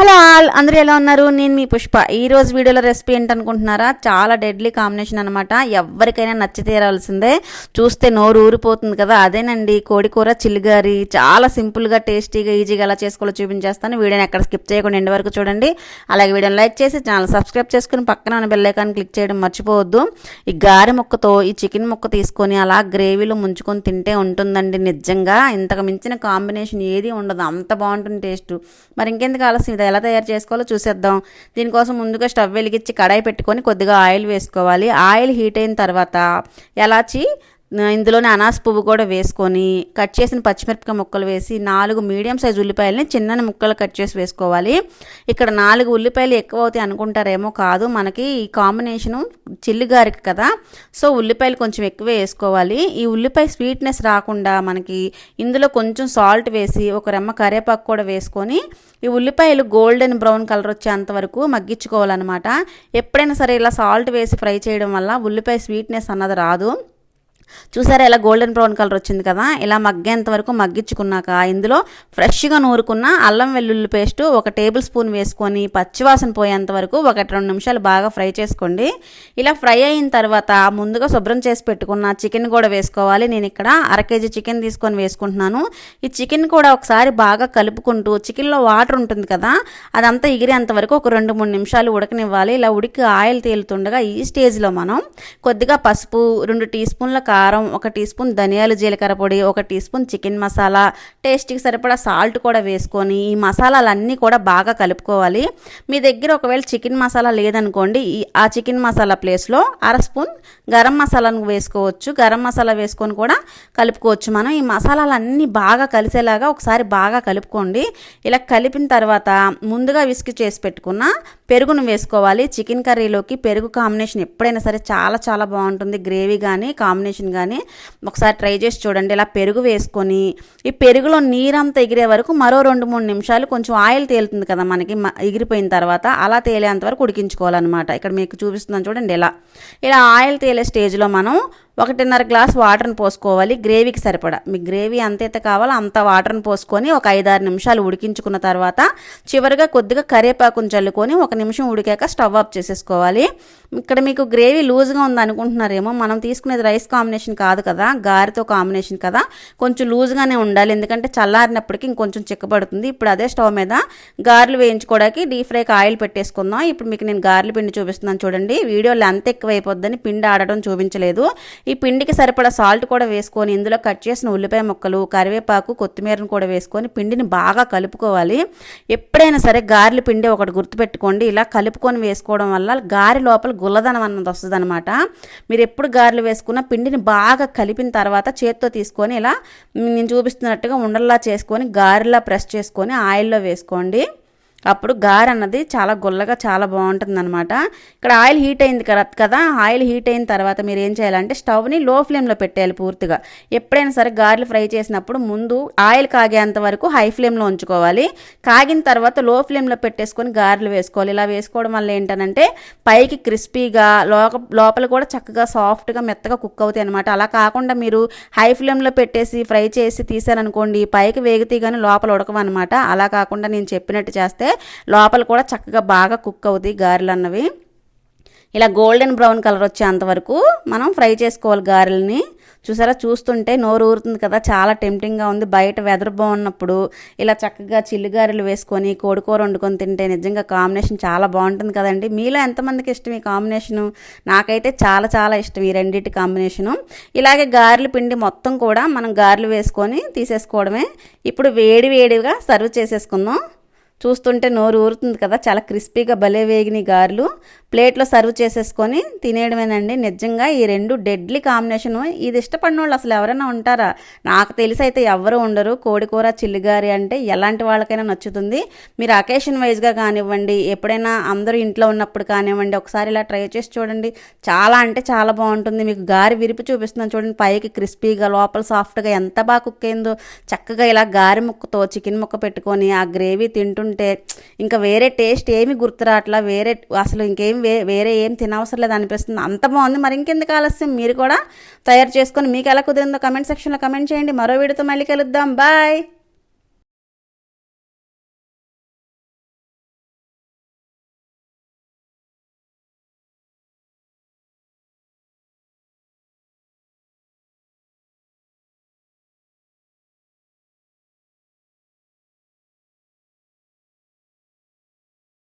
Hello all అందరూ ఎలా ఉన్నారు? నేను మీ పుష్ప. ఈ రోజు వీడియోలో రెసిపీ ఏంటనుకుంటున్నారా? చాలా డెడ్లీ కాంబినేషన్ అనమాట ఎవరికైనా నచ్చి తీరాల్సిందే. చూస్తే నోరు ఊరిపోతుంది కదా అదేనండి. కోడి కూర చిల్లిగారి చాలా సింపుల్గా టేస్టీగా ఈజీగా ఎలా చేసుకోవాలో చూపించేస్తాను. వీడియోని ఎక్కడ స్కిప్ చేయకుండా ఎండి వరకు చూడండి. అలాగే వీడియోని లైక్ చేసి ఛానల్ సబ్స్క్రైబ్ చేసుకుని పక్కన ఉన్న బెల్ క్లిక్ చేయడం మర్చిపోవద్దు. ఈ గారె ముక్కతో ఈ చికెన్ ముక్క తీసుకొని అలా గ్రేవీలో ముంచుకొని తింటే ఉంటుందండి నిజంగా. ఇంతకు మించిన కాంబినేషన్ ఏది ఉండదు. అంత బాగుంటుంది టేస్ట్ మరి ఇంకెందుకు ఆలస్యం? ఎలా తయారు చేసుకోవాలో చూసేద్దాం. దీనికోసం ముందుగా స్టవ్ వెలిగించి కడాయి పెట్టుకొని కొద్దిగా ఆయిల్ వేసుకోవాలి. ఆయిల్ హీట్ అయిన తర్వాత ఎలాచి ఇందులోనే అనాస పువ్వు కూడా వేసుకొని కట్ చేసిన పచ్చిమిరపకాయ ముక్కలు వేసి నాలుగు మీడియం సైజ్ ఉల్లిపాయలని చిన్న ముక్కలు కట్ చేసి వేసుకోవాలి. ఇక్కడ నాలుగు ఉల్లిపాయలు ఎక్కువ అవుతాయి అనుకుంటారేమో కాదు. మనకి ఈ కాంబినేషను చిల్లిగారికి కదా. సో ఉల్లిపాయలు కొంచెం ఎక్కువ వేసుకోవాలి. ఈ ఉల్లిపాయ స్వీట్నెస్ రాకుండా మనకి ఇందులో కొంచెం సాల్ట్ వేసి ఒక రెమ్మ కరివేపాకు కూడా వేసుకొని ఈ ఉల్లిపాయలు గోల్డెన్ బ్రౌన్ కలర్ వచ్చేంత వరకు మగ్గించుకోవాలన్నమాట. ఎప్పుడైనా సరే ఇలా సాల్ట్ వేసి ఫ్రై చేయడం వల్ల ఉల్లిపాయ స్వీట్నెస్ అన్నది రాదు. చూసారా ఇలా గోల్డెన్ బ్రౌన్ కలర్ వచ్చింది కదా? ఇలా మగ్గేంత వరకు మగ్గించుకున్నాక ఇందులో ఫ్రెష్గా నూరుకున్న అల్లం వెల్లుల్లి పేస్ట్ ఒక టేబుల్ స్పూన్ వేసుకొని పచ్చివాసన పోయేంత వరకు ఒక రెండు నిమిషాలు బాగా ఫ్రై చేసుకోండి. ఇలా ఫ్రై అయిన తర్వాత ముందుగా శుభ్రం చేసి పెట్టుకున్న చికెన్ కూడా వేసుకోవాలి. నేను ఇక్కడ అర కేజీ చికెన్ తీసుకొని వేసుకుంటున్నాను. ఈ చికెన్ కూడా ఒకసారి బాగా కలుపుకుంటూ చికెన్లో వాటర్ ఉంటుంది కదా అదంతా ఎగిరేంత వరకు ఒక రెండు మూడు నిమిషాలు ఉడకనివ్వాలి. ఇలా ఉడికి ఆయిల్ తేలుతుండగా ఈ స్టేజ్లో మనం కొద్దిగా పసుపు రెండు టీ స్పూన్ల కారం ఒక టీ స్పూన్ ధనియాలు జీలకర్ర పొడి ఒక టీ స్పూన్ చికెన్ మసాలా. టేస్ట్కి సరిపడా సాల్ట్ కూడా వేసుకొని ఈ మసాలాలన్నీ కూడా బాగా కలుపుకోవాలి. మీ దగ్గర ఒకవేళ చికెన్ మసాలా లేదనుకోండి ఆ చికెన్ మసాలా ప్లేస్లో అర స్పూన్ గరం మసాలాను వేసుకోవచ్చు. గరం మసాలా వేసుకొని కూడా కలుపుకోవచ్చు మనం. ఈ మసాలాలన్నీ బాగా కలిసేలాగా ఒకసారి బాగా కలుపుకోండి. ఇలా కలిపిన తర్వాత ముందుగా విసికి చేసి పెట్టుకున్న పెరుగును వేసుకోవాలి. చికెన్ కర్రీలోకి పెరుగు కాంబినేషన్ ఎప్పుడైనా సరే చాలా చాలా బాగుంటుంది. గ్రేవీ కానీ కాంబినేషన్ కానీ ఒకసారి ట్రై చేసి చూడండి. ఇలా పెరుగు వేసుకొని ఈ పెరుగులో నీరంతా ఎగిరే వరకు మరో రెండు మూడు నిమిషాలు కొంచెం ఆయిల్ తేలుతుంది కదా మనకి. ఎగిరిపోయిన తర్వాత అలా తేలేంత వరకు ఉడికించుకోవాలన్నమాట. ఇక్కడ మీకు చూపిస్తున్నాను చూడండి ఇలా ఇలా ఆయిల్ తేలే స్టేజ్లో మనం ఒకటిన్నర గ్లాస్ వాటర్ని పోసుకోవాలి గ్రేవీకి సరిపడా. మీకు గ్రేవీ అంతైతే కావాలో అంత వాటర్ని పోసుకొని ఒక ఐదారు నిమిషాలు ఉడికించుకున్న తర్వాత చివరిగా కొద్దిగా కరివేపాకుని చల్లుకొని ఒక నిమిషం ఉడికాక స్టవ్ ఆఫ్ చేసేసుకోవాలి. ఇక్కడ మీకు గ్రేవీ లూజ్గా ఉంది అనుకుంటున్నారేమో మనం తీసుకునేది రైస్ కాంబినేషన్ కాదు కదా గారితో కాంబినేషన్ కదా. కొంచెం లూజ్గానే ఉండాలి ఎందుకంటే చల్లారినప్పటికీ ఇంకొంచెం చిక్కబడుతుంది. ఇప్పుడు అదే స్టవ్ మీద గారెలు వేయించుకోవడానికి డీప్ ఫ్రైకి ఆయిల్ పెట్టేసుకుందాం. ఇప్పుడు మీకు నేను గారెల పిండి చూపిస్తున్నాను చూడండి. వీడియో లెంత్ ఎక్కువ అయిపోద్దని పిండి ఆడటం చూపించలేదు. ఈ పిండికి సరిపడా సాల్ట్ కూడా వేసుకొని ఇందులో కట్ చేసిన ఉల్లిపాయ ముక్కలు కరివేపాకు కొత్తిమీరను కూడా వేసుకొని పిండిని బాగా కలుపుకోవాలి. ఎప్పుడైనా సరే గారెల పిండి ఒకటి గుర్తుపెట్టుకోండి. ఇలా కలుపుకొని వేసుకోవడం వల్ల గారె లోపల గుల్లదనం అన్నది వస్తుంది అనమాట మీరు ఎప్పుడు గారెలు వేసుకున్న పిండిని బాగా కలిపిన తర్వాత చేత్తో తీసుకొని ఇలా నేను చూపిస్తున్నట్టుగా ఉండల్లా చేసుకొని గారెలా ప్రెస్ చేసుకొని ఆయిల్లో వేసుకోండి. అప్పుడు గార అన్నది చాలా గుల్లగా చాలా బాగుంటుంది అనమాట ఇక్కడ ఆయిల్ హీట్ అయింది కదా ఆయిల్ హీట్ అయిన తర్వాత మీరు ఏం చేయాలంటే స్టవ్ని లో ఫ్లేమ్లో పెట్టేయాలి పూర్తిగా. ఎప్పుడైనా సరే గారెలు ఫ్రై చేసినప్పుడు ముందు ఆయిల్ కాగేంత వరకు హై ఫ్లేమ్లో ఉంచుకోవాలి. కాగిన తర్వాత లో ఫ్లేమ్లో పెట్టేసుకొని గారెలు వేసుకోవాలి. ఇలా వేసుకోవడం వల్ల ఏంటనంటే పైకి క్రిస్పీగా లోక లోపల కూడా చక్కగా సాఫ్ట్గా మెత్తగా కుక్ అవుతాయి అనమాట అలా కాకుండా మీరు హై ఫ్లేమ్లో పెట్టేసి ఫ్రై చేసి తీసారనుకోండి పైకి వేగితే కానీ లోపల ఉడకవన్నమాట. అలా కాకుండా నేను చెప్పినట్టు చేస్తే లోపల కూడా చక్కగా బాగా కుక్ అవుతాయి గారెలు అన్నవి. ఇలా గోల్డెన్ బ్రౌన్ కలర్ వచ్చేంతవరకు మనం ఫ్రై చేసుకోవాలి గారెల్ని. చూసారా? చూస్తుంటే నోరు ఊరుతుంది కదా. చాలా టెంప్టింగ్గా ఉంది. బయట వెదర్ బాగున్నప్పుడు ఇలా చక్కగా చిల్లుగారెలు వేసుకొని కోడికూర వండుకొని తింటే నిజంగా కాంబినేషన్ చాలా బాగుంటుంది కదండి. మీలో ఎంతమందికి ఇష్టం ఈ కాంబినేషను? నాకైతే చాలా చాలా ఇష్టం ఈ రెండింటి కాంబినేషను. ఇలాగే గారెలు పిండి మొత్తం కూడా మనం గారెలు వేసుకొని తీసేసుకోవడమే. ఇప్పుడు వేడి వేడిగా సర్వ్ చేసేసుకుందాం. చూస్తుంటే నోరు ఊరుతుంది కదా చాలా క్రిస్పీగా భలే వేగిన గారెలు. ప్లేట్లో సర్వ్ చేసేసుకొని తినేయడమేనండి. నిజంగా ఈ రెండు డెడ్లీ కాంబినేషన్ ఇది ఇష్టపడిన వాళ్ళు అసలు ఎవరైనా ఉంటారా? నాకు తెలిసి అయితే ఎవరు ఉండరు. కోడికూర చిల్లిగారి అంటే ఎలాంటి వాళ్ళకైనా నచ్చుతుంది. మీరు అకేషన్ వైజ్గా కానివ్వండి ఎప్పుడైనా అందరూ ఇంట్లో ఉన్నప్పుడు కానివ్వండి ఒకసారి ఇలా ట్రై చేసి చూడండి. చాలా అంటే చాలా బాగుంటుంది. మీకు గారి విరిపి చూపిస్తున్నాను చూడండి. పైకి క్రిస్పీగా లోపల సాఫ్ట్గా ఎంత బాగా కుక్ అయిందో. చక్కగా ఇలా గారి ముక్కతో చికెన్ ముక్క పెట్టుకొని ఆ గ్రేవీ తింటుంటే ఇంకా వేరే టేస్ట్ ఏమి గుర్తురాట్లా వేరే అసలు ఇంకేం వే వేరే ఏం తినవసరం లేదు అనిపిస్తుంది. అంత బాగుంది. మరి ఇంకెందుకు ఆలస్యం? మీరు కూడా తయారు చేసుకొని మీకు ఎలా కుదిరిందో కమెంట్ సెక్షన్లో కమెంట్ చేయండి. మరో వీడియోతో మళ్ళీ కలుద్దాం. బాయ్